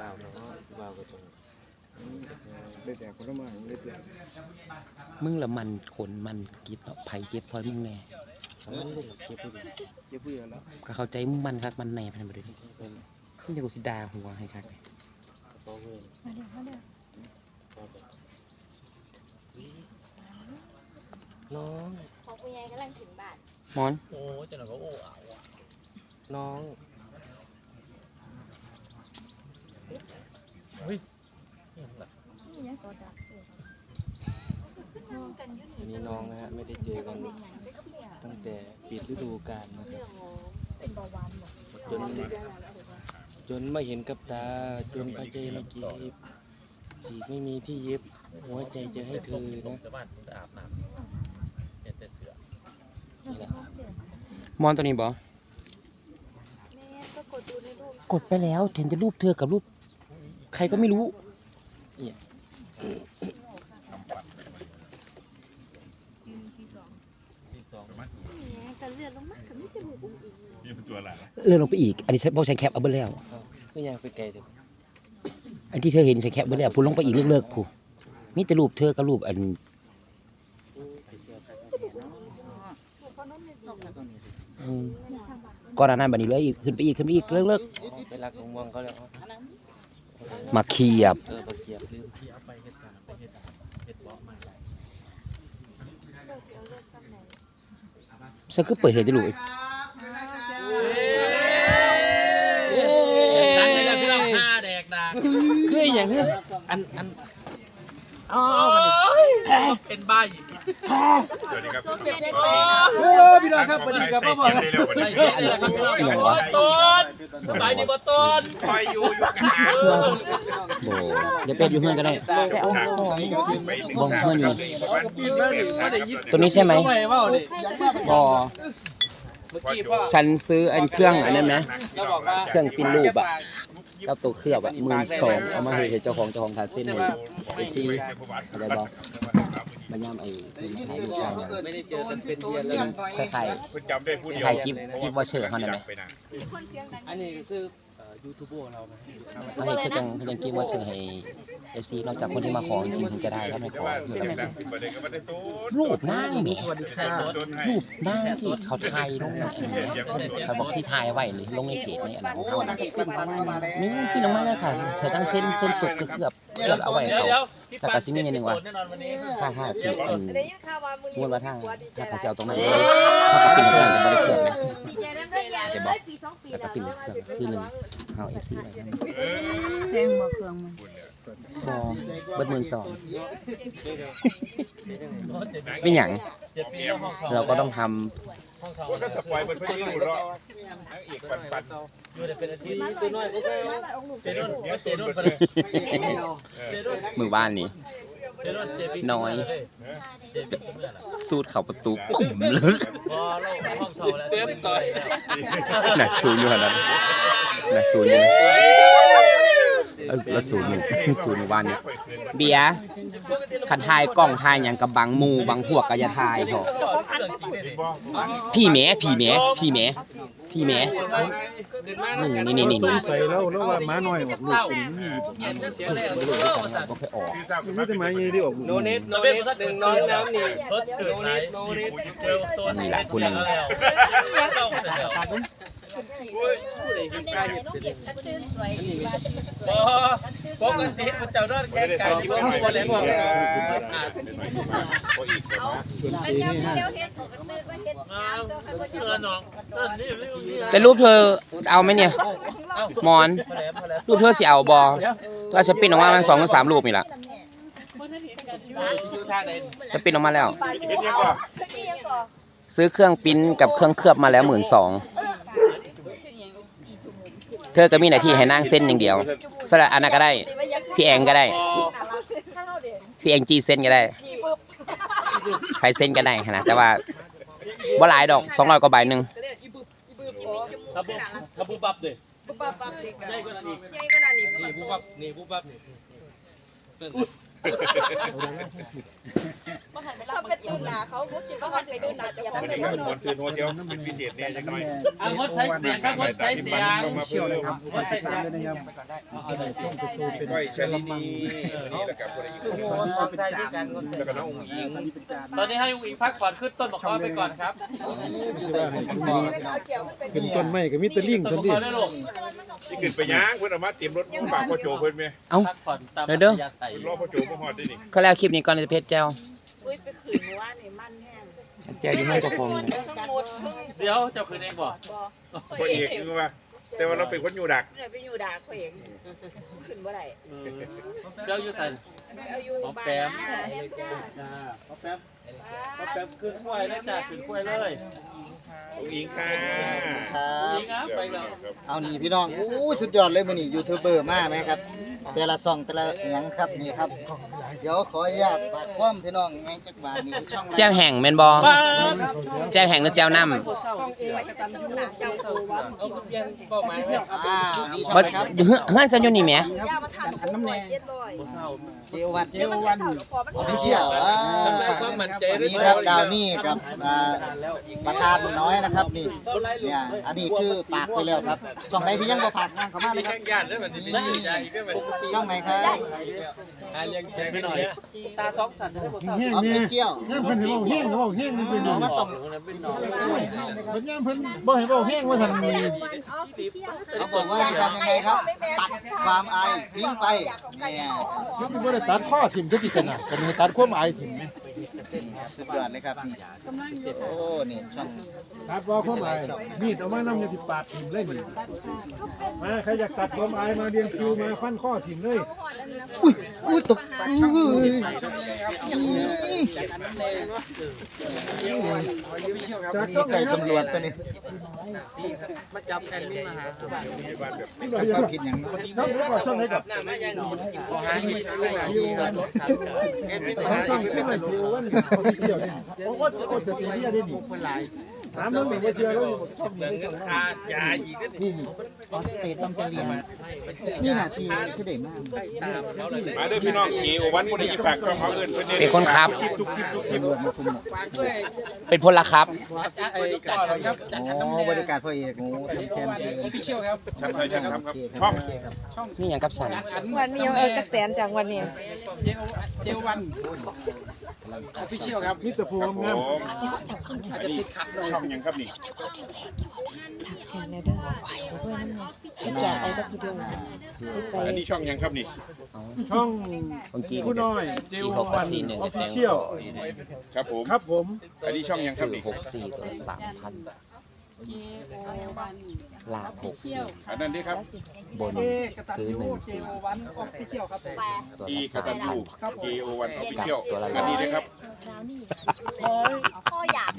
บ่าวเนาะบ่าวก็ต้องได้แต่คนละมาได้แต่มึงละมันขนมันเก็บเนาะไผเก็บทอยมึงแน่ทำนั้นลูกเก็บไปดีเก็บเพื่อแล้วก็เข้าใจมึงมันคักมันแน่ไปานบ่ได้เป็นมึงจะกูสิด่าหัวให้คักเลยกระเป๋าเงินมาเดี๋ยวมาเดี๋ยวพอไปน้องของคุณยายกำลังถึงบ้านมอน โอ้ยจังหวะก็โอ้เอาอะน้อง เฮ้ยนี่มันแบบนี่ยังตัวดักอยู่กันยุ่อันนี้น้องนะฮะไม่ได้เจอกันตั้งแต่ปิดฤดูกาลนะครับเป็นเบาหวานหมดจนจนไม่เห็นกับตา จนพระใจมาเก็บสีกไม่มีที่เย็บ หัวใจจะให้เธอผมนะจะบ้านผมจะอาบน้ำเห็นแต่เสือนี่แหละมอนตัวนี้บ่แม่ก็กดดูในรูปกดไปแล้วเห็นแต่รูปเธอกับรูป ใครก็ไม่รู้ที่สองที่สองนี่ไงกันเลือดลงมากกับไม่เป็นรูปอุ้งอิงนี่เป็นตัวอะไรเลื่อนลงไปอีก อันนี้ใช้พวกใช้แคปเอาเบิดแล้วเอาก็ยังไปไกลเถอะอันที่เธอเห็นใช้แคปเบิดแล้วพูดลงไปอีกเลิกๆพูมีแต่รูปเธอกับรูปอันเพราะนั่นเลยตกอืมก่อนหน้านั้นบัดนี้เลยอีกขึ้นไปอีกขึ้นไปอีกเลิกไปรักของวังเขาแล้วเอาๆ มาเขียบ เออปลาเกียบลืมที่เอาไปเห็ดการไปเห็ดเห็ดบาะใหม่เราสิเอาเลือดซ้ำไหนฉันก็เปิดเห็นแต่รูปดังเลยนะพี่น้องห้าแดกดังคืออย่างนี้อันอัน อ๋อเป็นใบสวัสดีครับเด็กเด็กพี่น้องครับสวัสดีครับพ่อบอกเลยเร็วกว่าได้นี้เยอะเลยครับพี่น้องครับต้นใบดีบ่ต้นคอยอยู่อยู่กันหาโบอย่าเป็ดอยู่เฮือนก็ได้ไปเอาของเฮือนอยู่ตัวนี้ใช่ไหมบ่ฉันซื้ออันเครื่องอันนั้นไหมเครื่องปิ้นรูปอะ กับตัวเคลือบอะหมื่นสองเอามาให้เจ้าของเจ้าของทานเส้นเลยเอฟซีอะไรบอกมันย่ำไอ้ถ่ายรูปกันไม่ได้เจอกันเป็นเดือนแล้วคล้ายคุณจำได้พูดเดียวถ่ายคลิปคลิปว่าเชิญเขาหน่อยไหมคนเสียงดังอันนี้คือ ยูทูบเบอร์เราไหมๆเขาให้เขาจังเขาจังคิดว่าเชิญให้เอฟซีนอกจากคนที่มาขอจริงๆถึงจะได้ถ้าไม่ขอคืออะไรรูปนั่งแหมรูปนั่งที่เขาถ่ายลงอันนี้เขาบอกที่ถ่ายไว้เลยลงในเพจในอันนั้นของเขาน่ะนี่พี่น้องมาแล้วค่ะเธอตั้งเส้นเส้นกดก็เคลือบเคลือบเอาไว้ให้เดี๋ยวเขาเดี๋ยว ถ้ากระซิบนิดนึงว่ะแน่นอนวันนี้ถ้าถ้าสิอันได้ยินข่าวว่ามือสมมติว่าถ้าถ้าเขาจะเอาตรงนั้นเลยถ้าเขาปิ้นเครื่องจะไม่ได้เคลือบไหม ดีใจนั่นได้ยังเลยปีสองปีแล้วก็แล้วปิ้นเครื่องคือหนึ่งเอาเอฟซีอะไรกันแพงบ่เครื่องมัน พอเบิดหมื่นสองไม่หยังเจ็ดปีแล้วห้องเขาเราก็ต้องทห้องเขาก็สปอยมันเพิ่งรู้รอบอีกปันปันอยู่แต่เป็นอาทิตย์ตัวน้อยก็ได้เจโดนเจโดนไปเลเลยยเจโดนำมือบ้านนี้ เจโดนเจปีน้อย เจปีเมื่อไหร่สูดเข่าประตูปุ่มเลยพอเราห้องเขาแล้วเต็มต่อยหนักศูนย์อยู่ขนาดนั้นหนักศูนย์อยู่แล้ว แล้วศูนย์หนึ่ง ศูนย์หมู่บ้านนี้เบียร์ขันทายกล้องทายอย่างกับบังหมูบังพวกกายาทายพอพี่แหมพี่แหมพี่แหมพี่แหมนี่นี่นี่นี่สงสัยแล้วแล้วว่าม้าน้อยออกลูกเป็นนี่ก็เคยออกมันไม่ได้ม้าใหญ่ได้ออกลูกโนเน็ตโนเน็ตหนึ่งน้อยน้ำนี่รถเฉิดไหนเจอตัวนี้แล้วอันนี้ตื่นสวยดีว่า ปกติมันเจ้าดอดแข่งกันที่ว่าบ่เล่นว่าพออีกแต่ว่าส่วนอันนี้นี่ฮะเจ้าเฮ็ดตื่นเฮ็ดมาเชื่อน้องต้นนี่ไม่แต่รูปเธอเอาไหมเนี่ยมอน รูปเธอสิเอาบอตัวจะปิ้นออกมามันสองหรือสามรูปนี่แหละอยู่ท่าไหนจะปิ้นออกมาแล้ว ซื้อเครื่องปิ้นกับเครื่องเคลือบมาแล้วหมื่นสอง เธอก็มีหน้าที่ให้นั่งเส้นอย่างเดียวสระอันนั้นก็ได้ พี่แองก็ได้ถ้าเราเด่นพี่แองจีเส้นก็ได้นี่ปุ๊บใครเส้นก็ได้นะแต่ว่าบ่หลายดอกสองร้อยกว่าใบหนึ่งถ้าบุถ้าบุบับเลยปุ๊บปั๊บปั๊บเด็กใหญ่กว่านั้นอีกใหญ่ขนาดนี้นี่ผู้บับนี่ผู้บับนี่ถ้าเป็น ดื้อหนาเขาพวกกินว่าเขาไปดื้อหนาจะอย่าวันทำเป็นี้นก็เป็นคนซื้อหัวเชียวเป็นพิเศษเนี่ยจังหน่อยอะงดใช้เสียงครับงดใช้เสียงมาเชี่ยวเลยครับงดใช้เสียงนะครับเอาได้ต้องไปดูเป็นก้อยชลินีนี่แหละครับคนอายุแล้วก็น้ององอิงตอนนี้ให้อุ้งอิงพักก่อนขึ้นต้นมะขามไปก่อนครับไม่ใช่ว่าให้ขึ้นเอาเกี่ยวเป็นขึ้นต้นไม้ก็มีแต่ลิงต้ต้นนมะนี้ขามได้ลงที่ขึ้นไปย่างเพื่อนเอามาเตรียมรถฝากพ่อโจเพื่อนไหมเอ้าพักผ่อนตามเดี๋ยวเด้ออัธยาศัยรอพ่อโจพ่อฮอดได้นี่เขาแล้วคลิปนี้ก่อนจะเพชรแจ้วอุ้ยไป ขืนว่านี่มันแห้งแจ้วอยู่ห้องเจ้าของทั้งหมดทั้งเดี๋ยวเจ้าคืนเองบ่พ่อเอกคือว่า แต่ว่าเราเป็นคนอยู่ดัก เนี่ยไปอยู่ด่าเขาเองขึ้นบ่ได้เออเจ้าอยู่ใส่เอาอยู่หมอบ้าแปมนป้าแป๊บป้าแป๊บขึ้นกล้วยแล้วจ้ะขึ้นกล้วยเลยองอิงค่ะยิงอะไปแล้ว เอานี่พี่น้องอู้สุดยอดเลยมื้อนี้ยูทูบเบอร์มาไหมครับ แต่ละซ่องแต่ละหยังครับนี่ครับ เดี๋ยวขออนุญาตฝากความพี่น้องไงจักบาทนี่ช่องแจ้วแห่งแม่นบ่ป้าแจ้วแห่งหรือแจ้วน้ำตื่นหนาเจ้าครูว่าเอาเปลี่ยนเป้าหมายอ่านี่ช่องบ่อะไรครับเฮือนเฮือนซันอยู่นี่แหมย่ามาทันน้ำแน่เจ็ดร้อยเจวันเดี๋ยวมันจะเสาร์พอมันไม่เชี่ยวอ่าความมั่นใจอันนี้ครับดาวนี่กับอ่าประธานน้อยนะครับนี่เนี่ยอันนี้คือฝากไปแล้วครับช่องไหนที่ยังบ่ฝากงานเข้ามาเลยครับญาติด้วยมันนี่ใหญ่ด้วยมันช่องไหนครับอ่าเลี้ยงแจไปหน่อยตาสองสันจะได้บ่เศร้าแห้งอ๋อเนี่เป็ยนเจียวย่ามเพิ่นให้เว้าแห้งก็เว้าแห้งนี่เป็นน้องมัมาต้องเป็นหนอนนย่ามเพิ่นบ่ให้เว้าแห้งว่าซั่นนี่เขาบอกว่าทำยังไงครับ ตัดความอายทิ้งไปเนี่ยมันสิบ่ได้ตัดข้อทิ่มซะที่สนะก็ให้ตัดความอายทิ่มแหม สุดยอดเลยครับนี่โอ้นี่ช่องตัดว่าความอายมีดเอามานำอยู่ที่ปากทิ่มเลยนี่มาใครอยากตัดความอายมาเรียงคิวมาฟันข้อทิ่มเลยอุ้ยอุ้ยตกอุ้ยจากต้องไก่ตำรวจตัวนี้มาจับแอนมินมาหานี่บ่ทำได้ความว่าผิดอย่างช่องนี้ว่าช่องไหนกับขอหาที่ที่ครับแอนมินช่มาองหาช่องที่ที่ไม่เป็เป็นนคิววันเขาเที่ยวนี่โอ้โหโอ้จะตีเรียได้ดีคนหลาย ถามมึงเป็นว่าเชื่อแล้วช่องนี้ช่องค่ายาอีกก็นี่ออสเตรต้องจะเรียนนี่น่ะที่ที่ได้มากตามเขาเลยมาเด้อพี่น้องเอโอวันคนนี้ฝากช่องเขาเอิ้นเพิ่นเป็นคนครับ ทุกคลิปทุกคลิปตำรวจมาคุมหมดเป็นพลครับไอ้จัดครับจัดอ๋อบริการพ่อเอกโอ้ทำแคมเปญออฟฟิเชียลครับช่างไทยช่างครับโอเคคช่รัอบงโอเคครับนี่หยังกับฉันวันนี้เออจักแสนจากวันนี้เจลเจลวันออฟฟิเชียลครับมิตรภูมิงามผมอันนี้ช่องหยังครับนี่แชร์แล้วเด้อเพื่อนนี่แจกไปตะพุดงไปใส่อันนี้ช่องหยังครับนี่ ช่องเมื่อกี้ผู้น้อยเจลวันออฟฟิเชียลครับผม ครับผม อันนี้ช่องหยังครับนี่หกสี่ตัวสามพันลาหกสี่อันนั้นนี่ครับ บนซื้อหนึ่งสี่ตัวอีกสามตันพัยูนเอโอวันออฟฟิเชียลอันนี้นะครับเ